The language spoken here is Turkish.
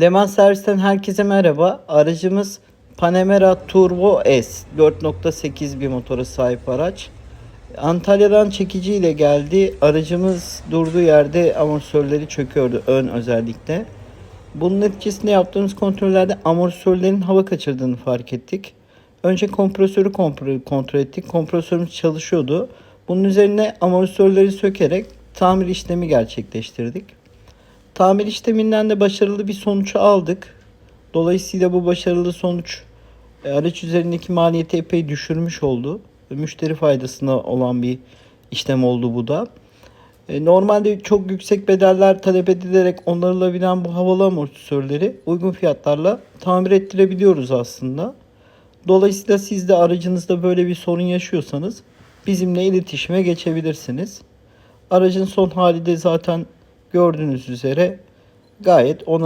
Leman Servis'ten herkese merhaba. Aracımız Panamera Turbo S 4.8 bir motora sahip araç. Antalya'dan çekiciyle geldi. Aracımız durduğu yerde amortisörleri çöküyordu ön özellikle. Bunun neticesinde yaptığımız kontrollerde amortisörlerin hava kaçırdığını fark ettik. Önce kompresörü kontrol ettik. Kompresörümüz çalışıyordu. Bunun üzerine amortisörleri sökerek tamir işlemi gerçekleştirdik. Tamir işleminden de başarılı bir sonuç aldık. Dolayısıyla bu başarılı sonuç e, araç üzerindeki maliyeti epey düşürmüş oldu. Müşteri faydasına olan bir işlem oldu bu da. E, Normalde çok yüksek bedeller talep edilerek onarılabilen bu havalı amortisörleri uygun fiyatlarla tamir ettirebiliyoruz aslında. Dolayısıyla siz de aracınızda böyle bir sorun yaşıyorsanız bizimle iletişime geçebilirsiniz. Aracın son hali de zaten gördüğünüz üzere gayet onarıma